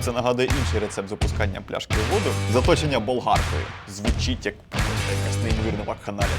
Це нагадує інший рецепт запускання пляшки у воду. Заточення болгаркою. Звучить як якась неймовірна вакханалія.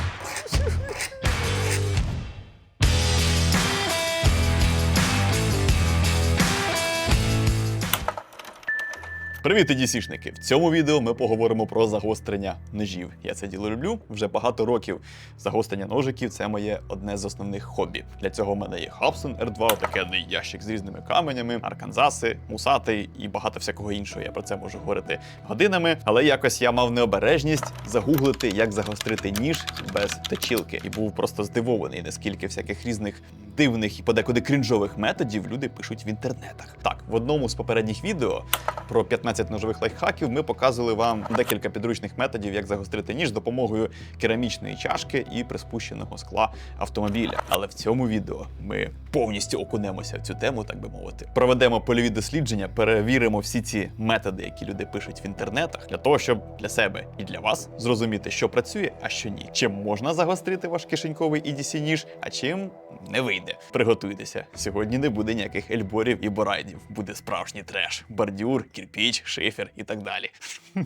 Привіт, ідісішники! В цьому відео ми поговоримо про загострення ножів. Я це діло люблю вже багато років. Загострення ножиків це моє одне з основних хобі. Для цього в мене є Хабсон R2, отакенний ящик з різними каменями, арканзаси, мусати і багато всякого іншого. Я про це можу говорити годинами. Але якось я мав необережність загуглити, як загострити ніж без точілки, і був просто здивований, наскільки всяких різних дивних і подекуди крінжових методів люди пишуть в інтернетах. Так, в одному з попередніх відео про 15 ножових лайфхаків ми показували вам декілька підручних методів, як загострити ніж з допомогою керамічної чашки і приспущеного скла автомобіля. Але в цьому відео ми повністю окунемося в цю тему, так би мовити. Проведемо польові дослідження, перевіримо всі ці методи, які люди пишуть в інтернетах, для того, щоб для себе і для вас зрозуміти, що працює, а що ні. Чим можна загострити ваш кишеньковий EDC ніж, а чим не вийде. Приготуйтеся. Сьогодні не буде ніяких ельборів і борайдів. Буде справжній треш: бордюр, кирпіч, шифер і так далі.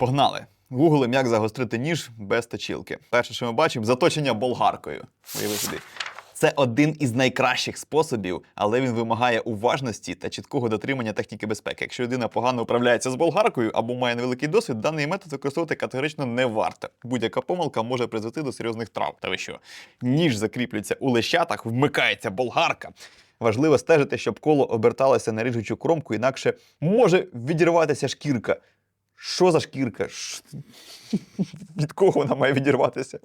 Погнали! Гуглим, як загострити ніж без точілки. Перше, що ми бачимо, заточення болгаркою. Уяви собі. Це один із найкращих способів, але він вимагає уважності та чіткого дотримання техніки безпеки. Якщо людина погано управляється з болгаркою або має невеликий досвід, даний метод використовувати категорично не варто. Будь-яка помилка може призвести до серйозних травм. Та ви що? Ніж закріплюється у лещатах, вмикається болгарка. Важливо стежити, щоб коло оберталося на ріжучу кромку, інакше може відірватися шкірка. Що за шкірка? Ш- Від кого вона має відірватися?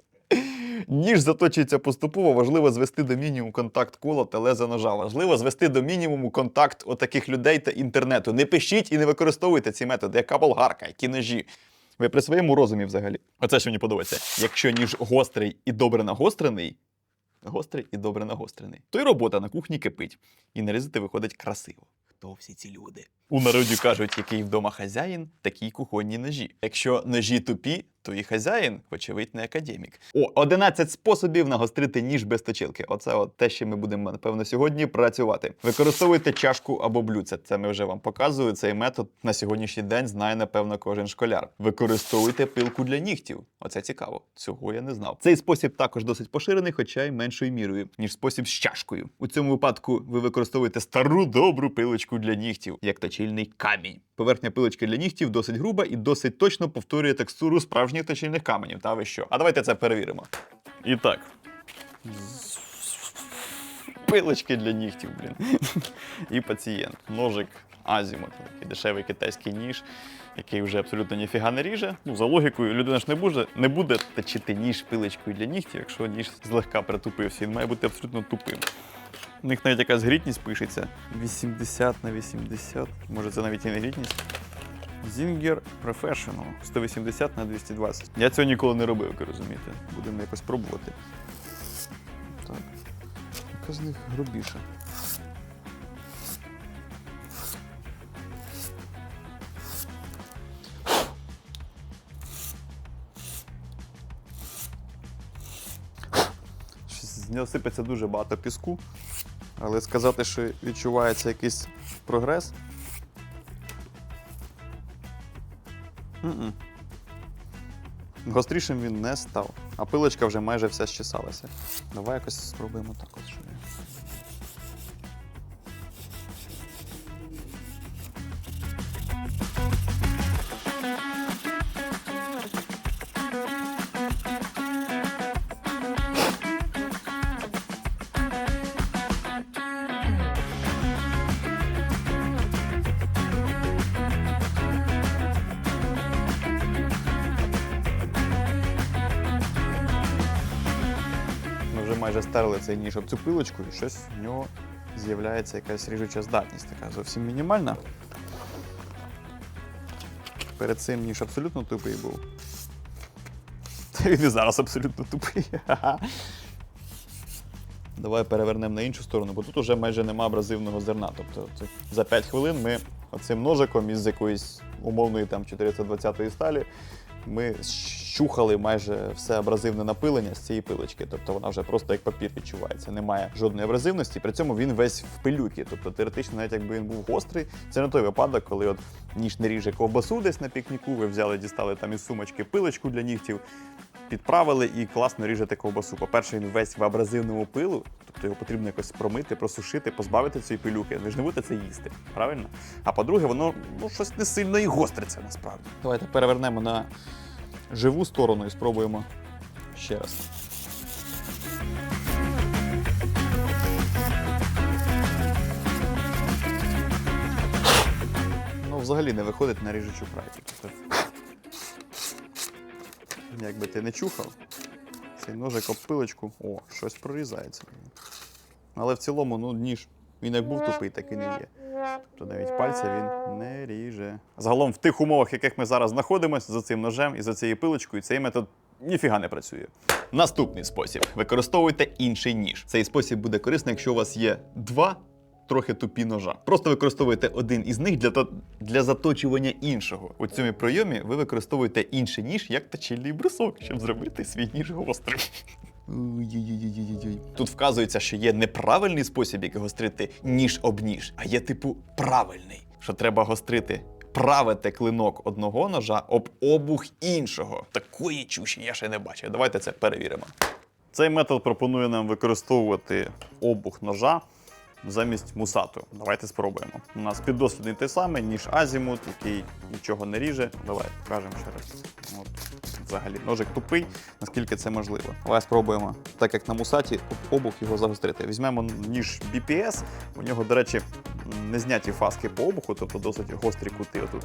Ніж заточується поступово, важливо звести до мінімуму контакт кола та леза ножа. Важливо звести до мінімуму контакт отаких людей та інтернету. Не пишіть і не використовуйте ці методи, яка болгарка, які ножі. Ви при своєму розумі взагалі. Оце що мені подобається. Якщо ніж гострий і добре нагострений, гострий і добре нагострений, то й робота на кухні кипить. І нарізати виходить красиво. Хто всі ці люди? У народі кажуть, який вдома хазяїн, такі кухонні ножі. Якщо ножі тупі, то і хазяїн, вочевидь, не академік. О, 11 способів нагострити ніж без точилки. Оце от те, що ми будемо, напевно, сьогодні працювати. Використовуйте чашку або блюдце. Це ми вже вам показую. Цей метод на сьогоднішній день знає, напевно, кожен школяр. Використовуйте пилку для нігтів. Оце цікаво. Цього я не знав. Цей спосіб також досить поширений, хоча й меншою мірою, ніж спосіб з чашкою. У цьому випадку ви використовуєте стару добру пилочку для нігтів, як точильний камінь. Поверхня пилочки для нігтів досить груба і досить точно повторює текстуру справжніх точильних каменів. Та ви що? А давайте це перевіримо. І так. Пилочки для нігтів, блін. І пацієнт. Ножик Азімут, такий дешевий китайський ніж, який вже абсолютно ніфіга не ріже. Ну, за логікою, людина ж не буде, не буде точити ніж пилочкою для нігтів, якщо ніж злегка притупився. Він має бути абсолютно тупим. У них навіть якась грітність пишеться. 80 на 80. Може це навіть і не грітність. Zinger Professional 180 на 220. Я цього ніколи не робив, як розумієте. Будемо якось пробувати. Так. Яка з них грубіша? Щось нього сипеться дуже багато піску. Але сказати, що відчувається якийсь прогрес. М-м. Гострішим він не став, а пилочка вже майже вся щесалася. Давай якось спробуємо так от. Ніж об цю пилочку, і щось в нього з'являється якась ріжуча здатність, така зовсім мінімальна. Перед цим ніж абсолютно тупий був. Та він і зараз абсолютно тупий. Давай перевернемо на іншу сторону, бо тут уже майже нема абразивного зерна. Тобто за 5 хвилин ми оцим ножиком із якоїсь умовної там 420 сталі ми щухали майже все абразивне напилення з цієї пилочки. Тобто вона вже просто як папір відчувається. Немає жодної абразивності, при цьому він весь в пилюки. Тобто теоретично, навіть якби він був гострий, це не той випадок, коли от ніж не ріже ковбасу десь на пікніку, ви взяли, дістали там із сумочки пилочку для нігтів, підправили і класно ріжете ковбасу. По-перше, він весь в абразивному пилу, тобто його потрібно якось промити, просушити, позбавити цієї пилюки. Ви ж не будете це їсти, правильно? А по-друге, воно ну, щось не сильно і гостриться насправді. Давайте перевернемо на живу сторону і спробуємо ще раз. Ну, взагалі не виходить на ріжучу практику. Якби ти не чухав, цей ножик об пилочку, о, щось прорізається. Але в цілому, ну, ніж, він як був тупий, так і не є. Тобто навіть пальця він не ріже. Загалом, в тих умовах, в яких ми зараз знаходимося, за цим ножем і за цією пилочкою, цей метод ніфіга не працює. Наступний спосіб: використовуйте інший ніж. Цей спосіб буде корисний, якщо у вас є два. Трохи тупі ножа. Просто використовуєте один із них для, то- для заточування іншого. У цьому прийомі ви використовуєте інший ніж як точильний брусок, щоб зробити свій ніж гострим. Тут вказується, що є неправильний спосіб, як гострити ніж об ніж, а є типу правильний, що треба гострити. Правити клинок одного ножа об обух іншого. Такої чуші я ще не бачив. Давайте це перевіримо. Цей метод пропонує нам використовувати обух ножа замість мусату. Давайте спробуємо. У нас піддослідний той самий, ніж азімут, який нічого не ріже. Давай покажемо ще раз. От. Взагалі, ножик тупий, наскільки це можливо. Давай спробуємо, так як на мусаті, обух його загострити. Візьмемо ніж BPS. У нього, до речі, не зняті фаски по обуху, тобто досить гострі кути отут.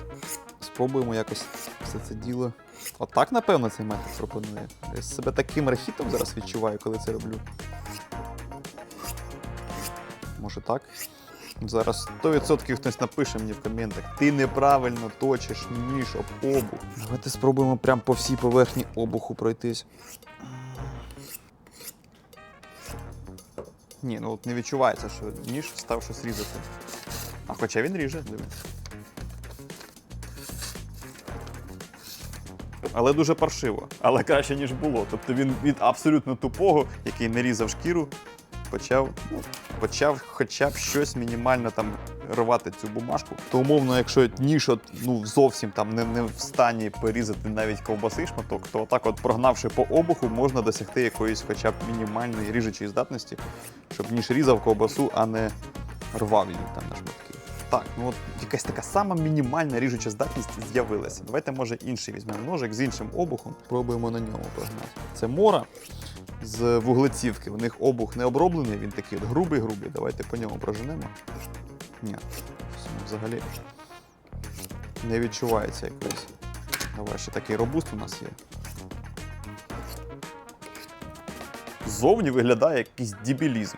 Спробуємо якось все це діло. Отак, напевно, цей метод пропонує. Я себе таким рахітом зараз відчуваю, коли це роблю. Може так? Зараз 100% хтось напише мені в коментах. Ти неправильно точиш ніж об обух. Давайте спробуємо прямо по всій поверхні обуху пройтись. Ні, ну от не відчувається, що ніж став щось різати. А хоча він ріже, диви. Але дуже паршиво. Але краще, ніж було. Тобто він від абсолютно тупого, який не різав шкіру, почав, ну, почав хоча б щось мінімально там рвати цю бумажку. То умовно, якщо ніж от, ну, зовсім там не, не в стані порізати навіть ковбаси шматок, то отак, от прогнавши по обуху, можна досягти якоїсь хоча б мінімальної ріжучої здатності, щоб ніж різав ковбасу, а не рвав її там на шматки. Так, ну от якась така сама мінімальна ріжуча здатність з'явилася. Давайте, може, інший візьмемо ножик з іншим обухом. Пробуємо на ньому прогнати. Це мора з вуглецівки. У них обух не оброблений, він такий грубий-грубий. Давайте по ньому проженемо. Ні, взагалі не відчувається якось. Давай ще такий робуст у нас є. Ззовні виглядає якийсь дебілізм.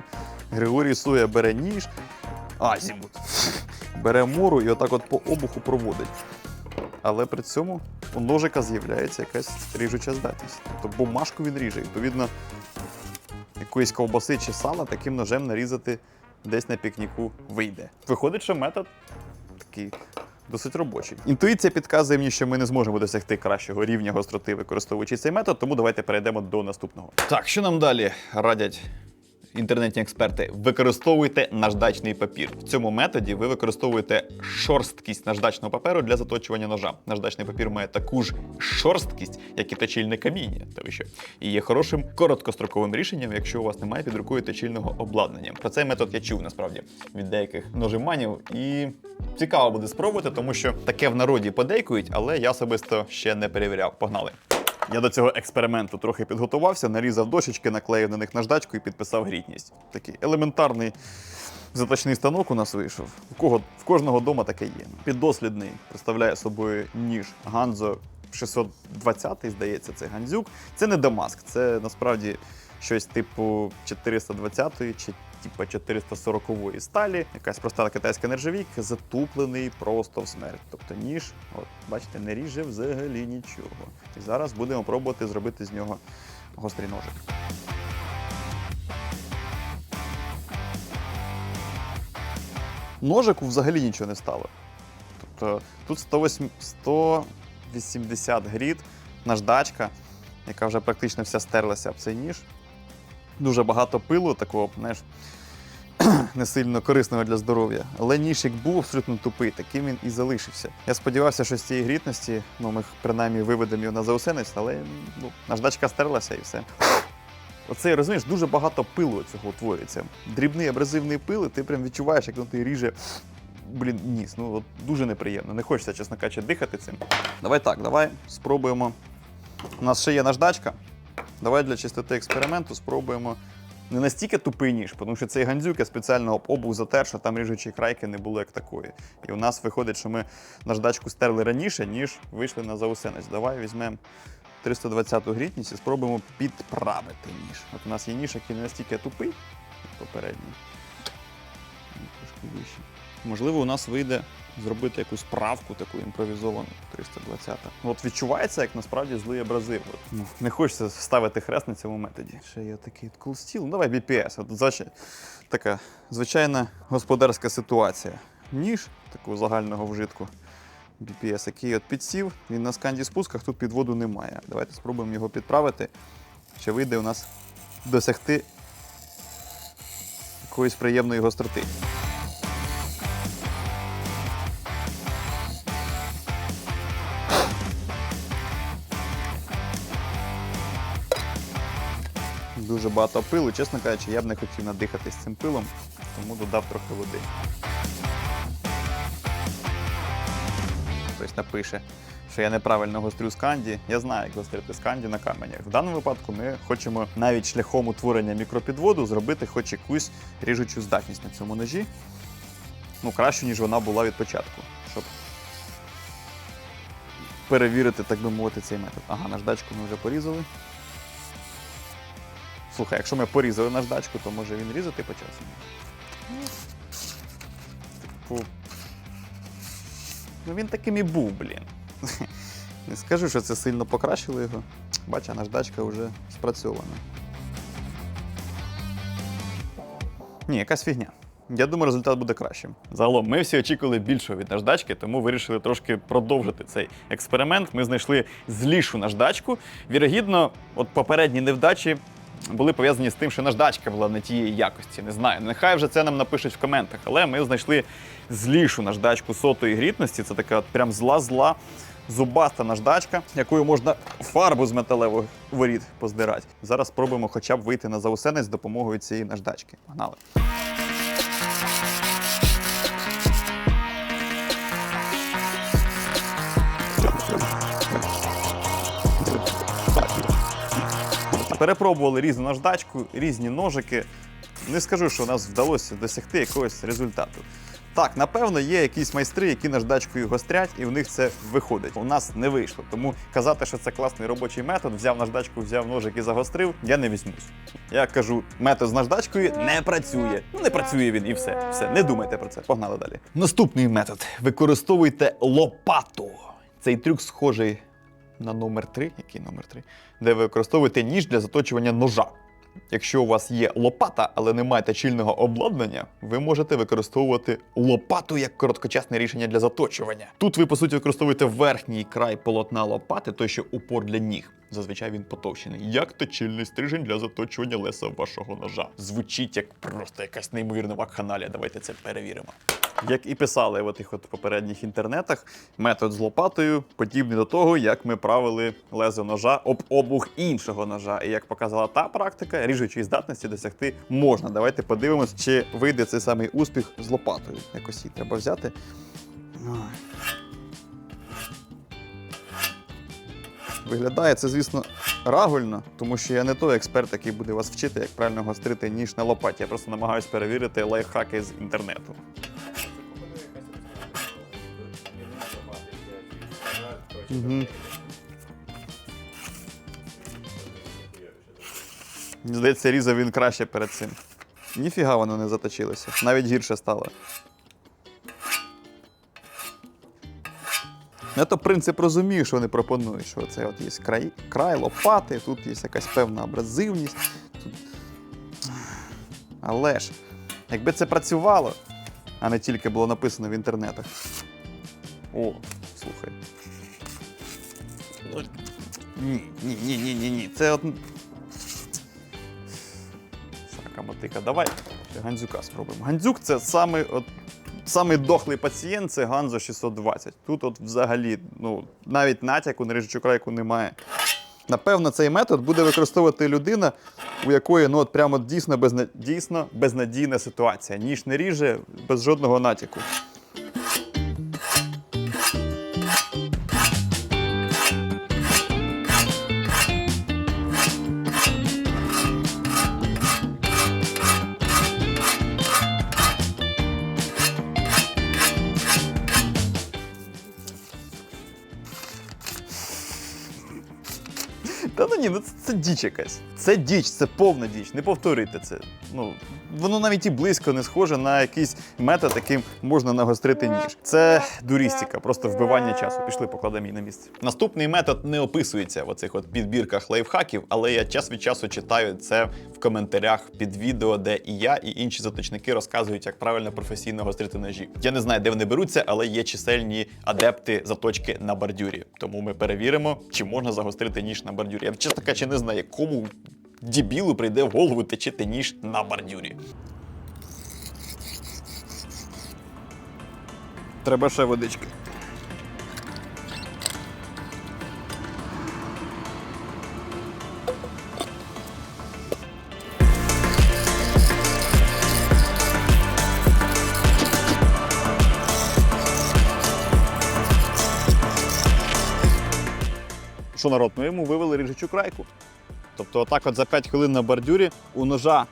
Григорій Суя бере ніж, азімут. Бере мору і отак от по обуху проводить. Але при цьому у ножика з'являється якась ріжуча здатність. Тобто бумажку він ріже. Відповідно, якоїсь ковбаси чи сала таким ножем нарізати десь на пікніку вийде. Виходить, що метод такий досить робочий. Інтуїція підказує мені, що ми не зможемо досягти кращого рівня гостроти, використовуючи цей метод, тому давайте перейдемо до наступного. Так, що нам далі радять інтернетні експерти? Використовуйте наждачний папір. В цьому методі ви використовуєте шорсткість наждачного паперу для заточування ножа. Наждачний папір має таку ж шорсткість, як і точильне каміння. Та ви що? І є хорошим короткостроковим рішенням, якщо у вас немає під рукою точильного обладнання. Про цей метод я чув насправді від деяких ножиманів і. Цікаво буде спробувати, тому що таке в народі подейкують, але я особисто ще не перевіряв. Погнали. Я до цього експерименту трохи підготувався, нарізав дощечки, наклеїв на них наждачку і підписав грітність. Такий елементарний заточний станок у нас вийшов. У кого в кожного дома таке є. Піддослідний представляє собою ніж Ганзо 620, здається, це гандзюк. Це не Дамаск, це насправді щось типу 420 чи типу 440-ї сталі, якась проста китайська нержавійка, затуплений просто в смерть. Тобто ніж, от бачите, не ріже взагалі нічого. І зараз будемо пробувати зробити з нього гострий ножик. Ножику взагалі нічого не стало. Тобто тут 108 180 грід, наждачка, яка вже практично вся стерлася об цей ніж. Дуже багато пилу, такого, знаєш, не сильно корисного для здоров'я. Але ніж був абсолютно тупий, таким він і залишився. Я сподівався, що з цієї грітності ну, ми принаймні виведемо його на заусенець, але ну, наждачка стерлася і все. Оце, розумієш, дуже багато пилу цього утворюється. Дрібний абразивний пил, і ти прям відчуваєш, як він ти ріже. Блін, ніс. Ну от дуже неприємно. Не хочеться, чесно кажучи, дихати цим. Давай так, давай спробуємо. У нас ще є наждачка. Давай для чистоти експерименту спробуємо не настільки тупий ніж, тому що цей гандзюк я спеціально об обув затер, що там ріжучої крайки не було як такої. І у нас виходить, що ми наждачку стерли раніше, ніж вийшли на заусенець. Давай візьмемо 320 грітність і спробуємо підправити ніж. От у нас є ніж, який не настільки тупий, як попередній. Можливо, у нас вийде зробити якусь правку таку імпровізовану 320. Ну, От відчувається, як насправді злий абразив. От, ну, не хочеться ставити хрест на цьому методі. Ще є такий cool steel. Ну, давай BPS. От, звичай, така звичайна господарська ситуація. Ніж такого загального вжитку. BPS, який от підсів, він на сканді спусках, тут підводу немає. Давайте спробуємо його підправити. Чи вийде у нас досягти якоїсь приємної гостроти. Дуже багато пилу. Чесно кажучи, я б не хотів надихатись цим пилом, тому додав трохи води. Хтось напише, що я неправильно гострю сканді. Я знаю, як гострити сканді на каменях. В даному випадку ми хочемо навіть шляхом утворення мікропідводу зробити хоч якусь ріжучу здатність на цьому ножі. Ну, кращу, ніж вона була від початку, щоб перевірити, так би мовити, цей метод. Ага, наждачку ми вже порізали. Слухай, якщо ми порізали наждачку, то може він різати почався. Типу. Ну він таким і був, блін. Не скажу, що це сильно покращило його. Бача, наждачка вже спрацьована. Ні, якась фігня. Я думаю, результат буде кращим. Загалом, ми всі очікували більшого від наждачки, тому вирішили трошки продовжити цей експеримент. Ми знайшли злішу наждачку. Вірогідно, от попередні невдачі були пов'язані з тим, що наждачка була не тієї якості. Не знаю. Нехай вже це нам напишуть в коментах. Але ми знайшли злішу наждачку сотої грітності. Це така от прям зла-зла. Зубаста наждачка, якою можна фарбу з металевих воріт поздирати. Зараз спробуємо хоча б вийти на заусенець з допомогою цієї наждачки. Погнали. Перепробували різну наждачку, різні ножики. Не скажу, що нас вдалося досягти якогось результату. Так, напевно, є якісь майстри, які наждачкою гострять, і в них це виходить. У нас не вийшло. Тому казати, що це класний робочий метод, взяв наждачку, взяв ножик і загострив, я не візьмусь. Я кажу, метод з наждачкою не працює. Ну не працює він і все. Все, не думайте про це. Погнали далі. Наступний метод: використовуйте лопату. Цей трюк схожий на номер 3, який номер 3, де ви використовуєте ніж для заточування ножа. Якщо у вас є лопата, але не маєте чільного обладнання, ви можете використовувати лопату як короткочасне рішення для заточування. Тут ви, по суті, використовуєте верхній край полотна лопати, той, що упор для ніг. Зазвичай він потовщений. Як точильний стрижень для заточування леса вашого ножа. Звучить як просто якась неймовірна вакханалія. Давайте це перевіримо. Як і писали в тих от попередніх інтернетах, метод з лопатою подібний до того, як ми правили лезо ножа об обух іншого ножа. І як показала та практика, ріжучої здатності досягти можна. Давайте подивимось, чи вийде цей самий успіх з лопатою. Якось її треба взяти. Виглядає це, звісно, рагульно, тому що я не той експерт, який буде вас вчити, як правильно гострити ніж на лопаті. Я просто намагаюся перевірити лайфхаки з інтернету. Угу. Мені здається, різав він краще перед цим. Ніфіга воно не заточилося. Навіть гірше стало. Я то принцип розумію, що вони пропонують, що це от є край, край лопати, тут є якась певна абразивність. Тут... Але ж, якби це працювало, а не тільки було написано в інтернетах, О, Ні, ні, ні, ні, ні, ні. Це от. Срака мотика. Давай ще гандзюка спробуємо. Гандзюк це самий, от, самий дохлий пацієнт, це Ганзо 620. Тут от взагалі, ну, навіть натяку на ріжучу крайку немає. Напевно, цей метод буде використовувати людина, у якої ну, от прямо дійсно, безна... дійсно безнадійна ситуація. Ніж не ріже без жодного натяку. Це, діч якась. Це діч, це повна діч. Не повторюйте це. Ну, воно навіть і близько не схоже на якийсь метод, яким можна нагострити ніж. Це дурістика, просто вбивання часу. Пішли, покладемо її на місце. Наступний метод не описується в оцих от підбірках лайфхаків, але я час від часу читаю це в коментарях під відео, де і я, і інші заточники розказують, як правильно професійно гострити ножі. Я не знаю, де вони беруться, але є чисельні адепти заточки на бордюрі. Тому ми перевіримо, чи можна загострити ніж на бордюрі. Я чесно кажучи, не знаю, кому дібілу прийде в голову точити ніж на бордюрі. Треба ще водички. Що народ, ми йому вивели ріжучу крайку. Тобто, отак от за 5 хвилин на бордюрі у ножа, е,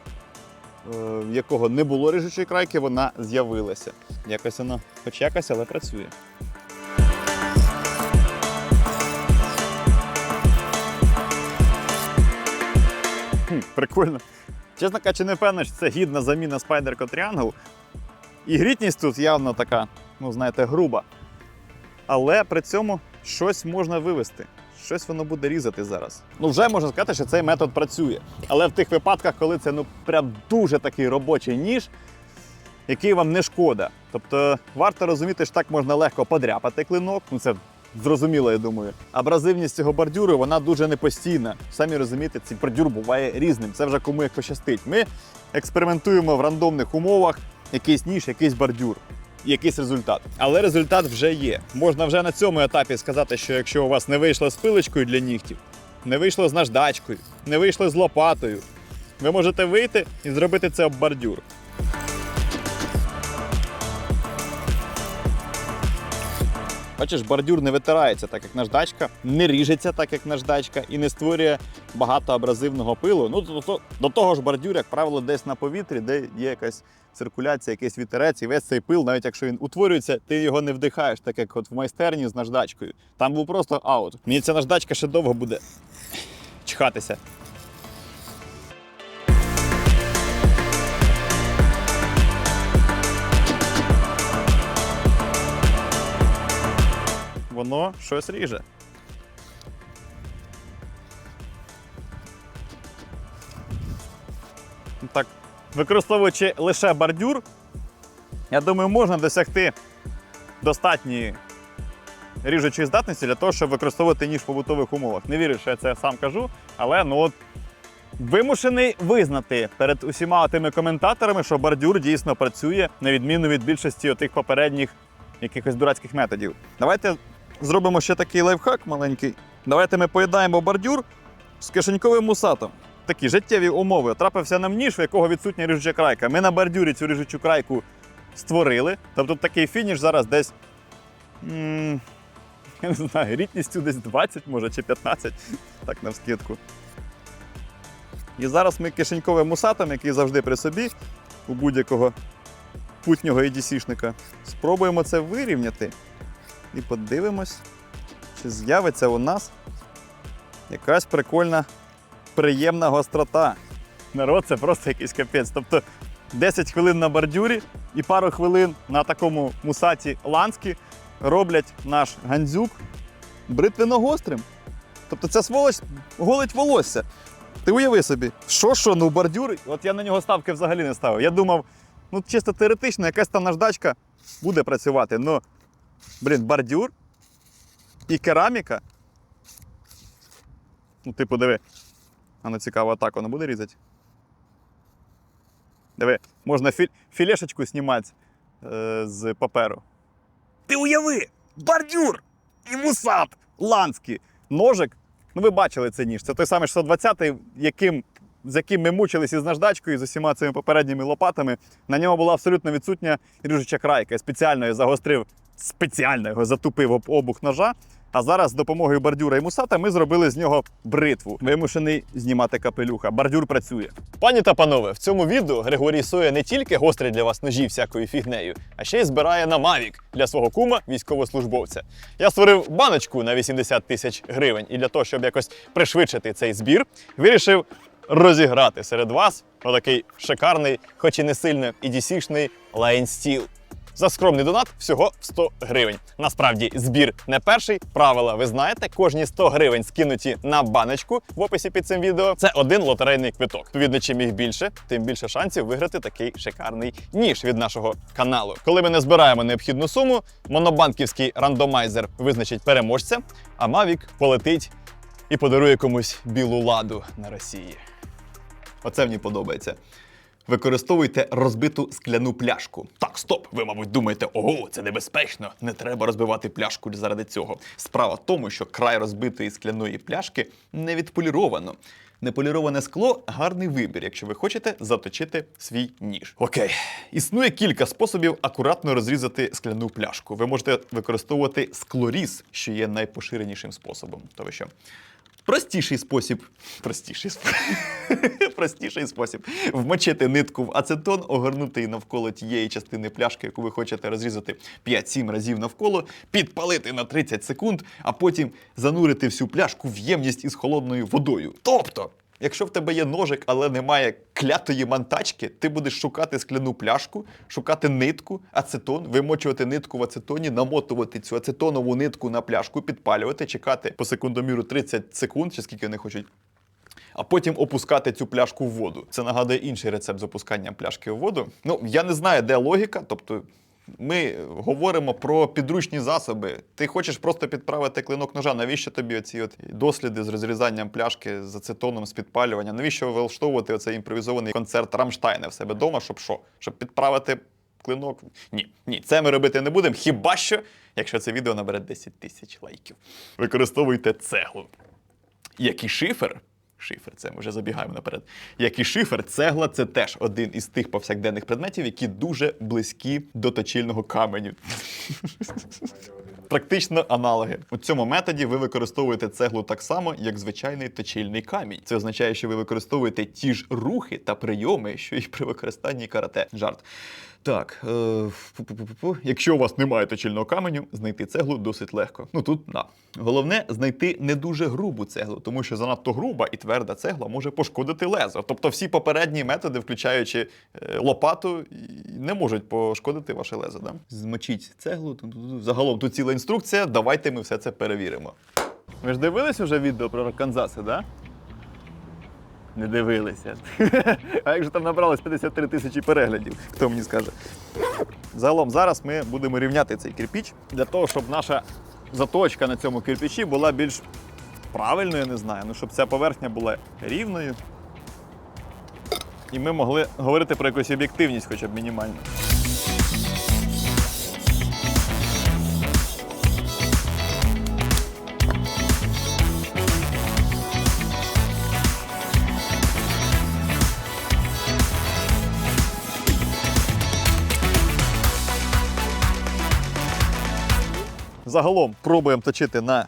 в якого не було ріжучої крайки, вона з'явилася. Якось воно, хоч якось, але працює. Хм, прикольно. Чесно кажучи, не впевнений, що це гідна заміна Spyderco Triangle. І грітність тут явно така, ну знаєте, груба. Але при цьому щось можна вивести. Щось воно буде різати зараз. Ну, вже можна сказати, що цей метод працює. Але в тих випадках, коли це ну прям дуже такий робочий ніж, який вам не шкода. Тобто варто розуміти, що так можна легко подряпати клинок. Ну це зрозуміло, я думаю. Абразивність цього бордюру вона дуже непостійна. Самі розумієте, цей бордюр буває різним. Це вже кому як пощастить. Ми експериментуємо в рандомних умовах, якийсь ніж, якийсь бордюр. Якийсь результат. Але результат вже є. Можна вже на цьому етапі сказати, що якщо у вас не вийшло з пилочкою для нігтів, не вийшло з наждачкою, не вийшло з лопатою, ви можете вийти і зробити це об бордюр. Бачиш, бордюр не витирається, так як наждачка, не ріжеться, так як наждачка, і не створює багато абразивного пилу. Ну, до того ж, бордюр, як правило, десь на повітрі, де є якась циркуляція, якийсь вітерець, і весь цей пил, навіть якщо він утворюється, ти його не вдихаєш, так як от в майстерні з наждачкою. Там був просто аут. Мені ця наждачка ще довго буде чхатися. Воно щось ріже. Так, використовуючи лише бордюр, я думаю, можна досягти достатньої ріжучої здатності для того, щоб використовувати ніж в побутових умовах. Не вірю, що я це сам кажу, але ну от вимушений визнати перед усіма тими коментаторами, що бордюр дійсно працює, на відміну від більшості тих попередніх якихось дурацьких методів. Давайте зробимо ще такий лайфхак маленький. Давайте ми поєднаємо бордюр з кишеньковим мусатом. Такі життєві умови. Трапився нам ніж, в якого відсутня ріжуча крайка. Ми на бордюрі цю ріжучу крайку створили. Тобто такий фініш зараз десь. м, я не знаю, рідністю десь 20, може, чи 15, так навскидку. І зараз ми кишеньковим мусатом, який завжди при собі, у будь-якого путнього EDC-шника, спробуємо це вирівняти і подивимось, чи з'явиться у нас якась прикольна, приємна гострота. Народ, це просто якийсь капець. Тобто 10 хвилин на бордюрі і пару хвилин на такому мусаті ланські роблять наш гандзюк бритвенно-гострим. Тобто ця сволоч голить волосся. Ти уяви собі, що що, ну бордюр, от я на нього ставки взагалі не ставив. Я думав, ну чисто теоретично, якась там наждачка буде працювати. Ну Блін, бордюр і кераміка. Ну, типу, диви. А ну цікаво, так воно буде різати. Диви, можна фі... філешечку знімати е, з паперу. Ти уяви! Бордюр! І мусат! Ланський! Ножик. Ну, ви бачили цей ніж. Це той самий 620-й, яким, з яким ми мучилися із наждачкою, з усіма цими попередніми лопатами. На ньому була абсолютно відсутня ріжуча крайка. Я спеціально його загострив, спеціально його затупив об обух ножа. А зараз з допомогою бордюра і мусата ми зробили з нього бритву. Вимушений знімати капелюха. Бордюр працює. Пані та панове, в цьому відео Григорій Соя не тільки гострить для вас ножі всякою фігнею, а ще й збирає на Mavic для свого кума військовослужбовця. Я створив баночку на 80 тисяч гривень, і для того, щоб якось пришвидшити цей збір, вирішив розіграти серед вас отакий шикарний, хоч і не сильно EDC-шний Line Steel. За скромний донат всього в 100 гривень. Насправді збір не перший. Правила ви знаєте, кожні 100 гривень скинуті на баночку в описі під цим відео. Це один лотерейний квиток. Відповідно, чим їх більше, тим більше шансів виграти такий шикарний ніж від нашого каналу. Коли ми не збираємо необхідну суму, монобанківський рандомайзер визначить переможця, а Mavic полетить і подарує комусь білу ладу на Росії. Оце мені подобається. Використовуйте розбиту скляну пляшку. Так, стоп! Ви, мабуть, думаєте, ого, це небезпечно. Не треба розбивати пляшку заради цього. Справа в тому, що край розбитої скляної пляшки не відполіровано. Неполіроване скло гарний вибір, якщо ви хочете заточити свій ніж. Окей, існує кілька способів акуратно розрізати скляну пляшку. Ви можете використовувати склоріз, що є найпоширенішим способом. То ви що? Простіший спосіб. Простіший спосіб. Простіший спосіб. Вмочити нитку в ацетон, огорнути її навколо тієї частини пляшки, яку ви хочете розрізати 5-7 разів навколо, підпалити на 30 секунд, а потім занурити всю пляшку в ємність із холодною водою. Тобто. Якщо в тебе є ножик, але немає клятої мантачки, ти будеш шукати скляну пляшку, шукати нитку, ацетон, вимочувати нитку в ацетоні, намотувати цю ацетонову нитку на пляшку, підпалювати, чекати по секундоміру 30 секунд, чи скільки вони хочуть. А потім опускати цю пляшку в воду. Це нагадує інший рецепт з опусканням пляшки в воду. Ну, я не знаю, де логіка. Тобто, ми говоримо про підручні засоби. Ти хочеш просто підправити клинок ножа. Навіщо тобі оці от досліди з розрізанням пляшки з ацетоном, з підпалювання? Навіщо влаштовувати оцей імпровізований концерт Рамштайна в себе вдома, щоб що? Щоб підправити клинок? Ні, ні, це ми робити не будемо. Хіба що, якщо це відео набере 10 тисяч лайків. Використовуйте цеглу. Як і шифер, шифер, це ми вже забігаємо наперед. Як і шифер, цегла це теж один із тих повсякденних предметів, які дуже близькі до точильного каменю. Практично аналоги. У цьому методі ви використовуєте цеглу так само, як звичайний точильний камінь. Це означає, що ви використовуєте ті ж рухи та прийоми, що і при використанні карате. Жарт. Так, е, якщо у вас немає точильного каменю, знайти цеглу досить легко. Ну тут да. Головне знайти не дуже грубу цеглу, тому що занадто груба і тверда цегла може пошкодити лезо. Тобто всі попередні методи, включаючи е, лопату, не можуть пошкодити ваше лезо. Да? Змочіть цеглу. Загалом тут ціла інструкція. Давайте ми все це перевіримо. Ви ж дивились уже відео про Арканзаси, да? Не дивилися. А як же там набралось 53 тисячі переглядів? Хто мені скаже? Загалом зараз ми будемо рівняти цей кирпіч для того, щоб наша заточка на цьому кирпічі була більш правильною, я не знаю. Ну, щоб ця поверхня була рівною. І ми могли говорити про якусь об'єктивність, хоча б мінімальну. Загалом пробуємо точити на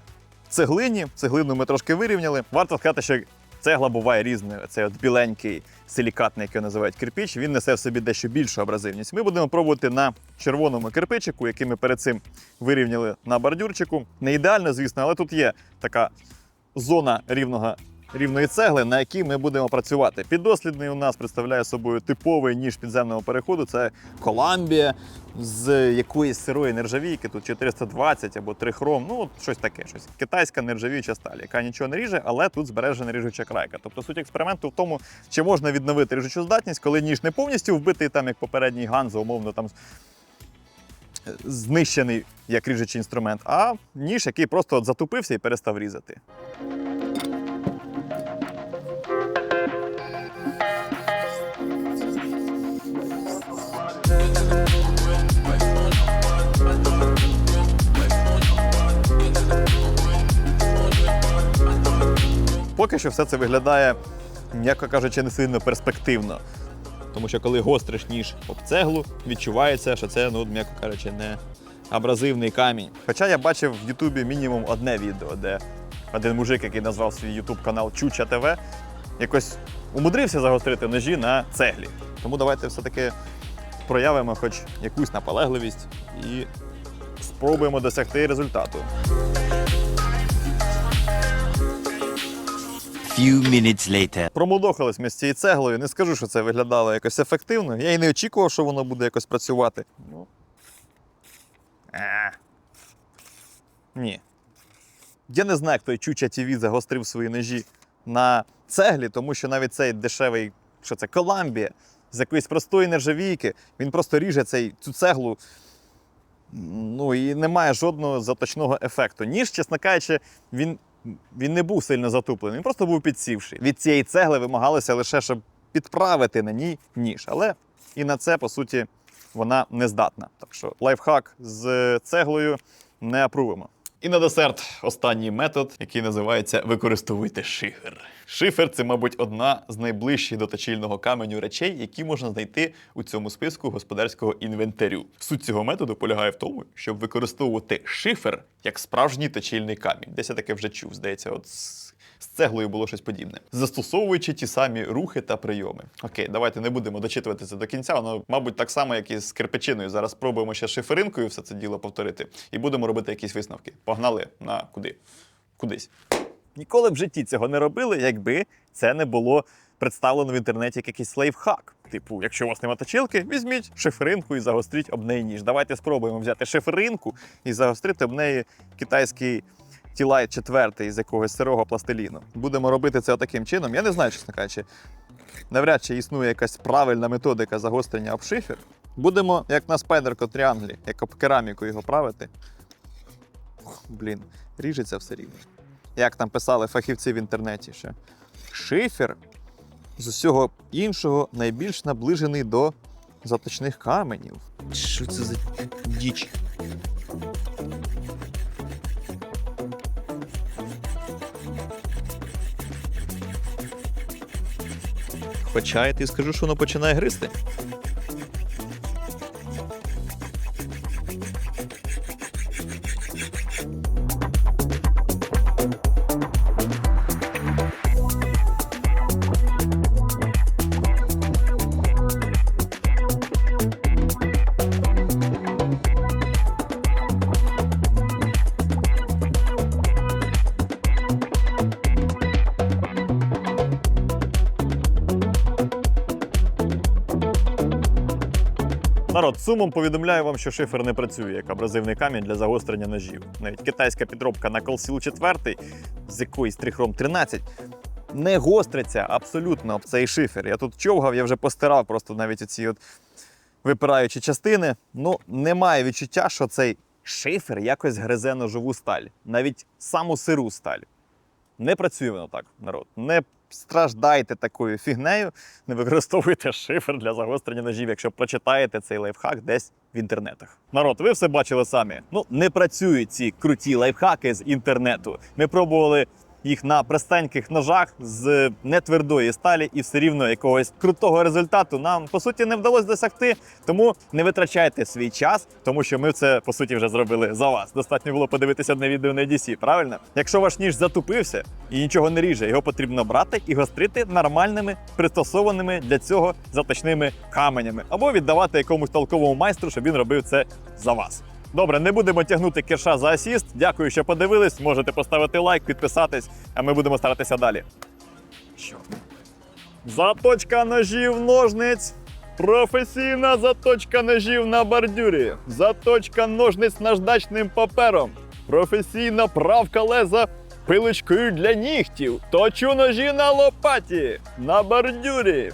цеглині. Цеглину ми трошки вирівняли. Варто сказати, що цегла буває різною. Це от біленький силікатний, який називають кирпіч. Він несе в собі дещо більшу абразивність. Ми будемо пробувати на червоному кирпичику, який ми перед цим вирівняли на бордюрчику. Не ідеально, звісно, але тут є така зона рівного. Рівної цегли, на якій ми будемо працювати. Піддослідний у нас представляє собою типовий ніж підземного переходу. Це Коламбія з якоїсь сирої нержавійки, тут 420 або 3 хром, ну щось таке, щось. Китайська нержавіюча сталь, яка нічого не ріже, але тут збережена ріжуча крайка. Тобто суть експерименту в тому, чи можна відновити ріжучу здатність, коли ніж не повністю вбитий, там як попередній Ганзо, умовно там знищений як ріжучий інструмент, а ніж, який просто от затупився і перестав різати. Поки що все це виглядає, м'яко кажучи, не сильно перспективно. Тому що коли гостриш ніж об цеглу, відчувається, що це, ну, м'яко кажучи, не абразивний камінь. Хоча я бачив в Ютубі мінімум одне відео, де один мужик, який назвав свій Ютуб канал Чуча ТВ, якось умудрився загострити ножі на цеглі. Тому давайте все-таки проявимо хоч якусь наполегливість і спробуємо досягти результату. Few minutes later. Промудохались ми з цією цеглою. Не скажу, що це виглядало якось ефективно. Я і не очікував, що воно буде якось працювати. Ну. А. Ні. Я не знаю, як той Чуча ТВ загострив свої ножі на цеглі, тому що навіть цей дешевий, що це, Коламбія, з якоїсь простої нержавійки, він просто ріже цей, цю цеглу. Ну і немає жодного заточного ефекту. Ніж, чесно кажучи, він, він не був сильно затуплений, він просто був підсівший. Від цієї цегли вимагалося лише, щоб підправити на ній ніж. Але і на це, по суті, вона не здатна. Так що лайфхак з цеглою не апрувимо. І на десерт останній метод, який називається використовуйте шифер. Шифер це, мабуть, одна з найближчих до точильного каменю речей, які можна знайти у цьому списку господарського інвентарю. Суть цього методу полягає в тому, щоб використовувати шифер як справжній точильний камінь. Десь я таке вже чув, здається, от з з цеглою було щось подібне, застосовуючи ті самі рухи та прийоми. Окей, давайте не будемо дочитувати це до кінця. Воно, мабуть, так само, як і з кирпичиною. Зараз спробуємо ще шиферинкою все це діло повторити і будемо робити якісь висновки. Погнали на куди? Кудись. Ніколи в житті цього не робили, якби це не було представлено в інтернеті як якийсь лайфхак. Типу, якщо у вас немає точилки, візьміть шиферинку і загостріть об неї ніж. Давайте спробуємо взяти шиферинку і загострити об неї китайський тілайт четвертий з якогось сирого пластиліну. Будемо робити це таким чином. Я не знаю, чесно кажучи. Навряд чи існує якась правильна методика загострення об шифер. Будемо, як на спайдерко тріанглі, як об кераміку його правити. Ох, Блін, ріжеться все рівно. Як там писали фахівці в інтернеті ще. Шифер з усього іншого найбільш наближений до заточних каменів. Що це за діч? Хоча і скажу, що воно починає гризти. Сумом повідомляю вам, що шифер не працює як абразивний камінь для загострення ножів. Навіть китайська підробка на Колсіл 4 з якоїсь трихром 13 не гостриться абсолютно об цей шифер. Я тут човгав, я вже постирав просто навіть оці от випираючі частини. Ну, немає відчуття, що цей шифер якось гризе ножову сталь, навіть саму сиру сталь. Не працює воно так, народ. Не страждайте такою фігнею, не використовуйте шифр для загострення ножів, якщо прочитаєте цей лайфхак десь в інтернетах. Народ, ви все бачили самі. Ну, не працюють ці круті лайфхаки з інтернету. Ми пробували їх на простеньких ножах з нетвердої сталі, і все рівно якогось крутого результату нам по суті не вдалося досягти. Тому не витрачайте свій час, тому що ми це по суті вже зробили за вас. Достатньо було подивитися одне відео на DC, правильно? Якщо ваш ніж затупився і нічого не ріже, його потрібно брати і гострити нормальними пристосованими для цього заточними каменями, або віддавати якомусь толковому майстру, щоб він робив це за вас. Добре, не будемо тягнути кирша за асіст. Дякую, що подивились. Можете поставити лайк, підписатись, а ми будемо старатися далі. Заточка ножів ножниць. Професійна заточка ножів на бордюрі. Заточка ножниць наждачним папером. Професійна правка леза пилочкою для нігтів. Точу ножі на лопаті. На бордюрі.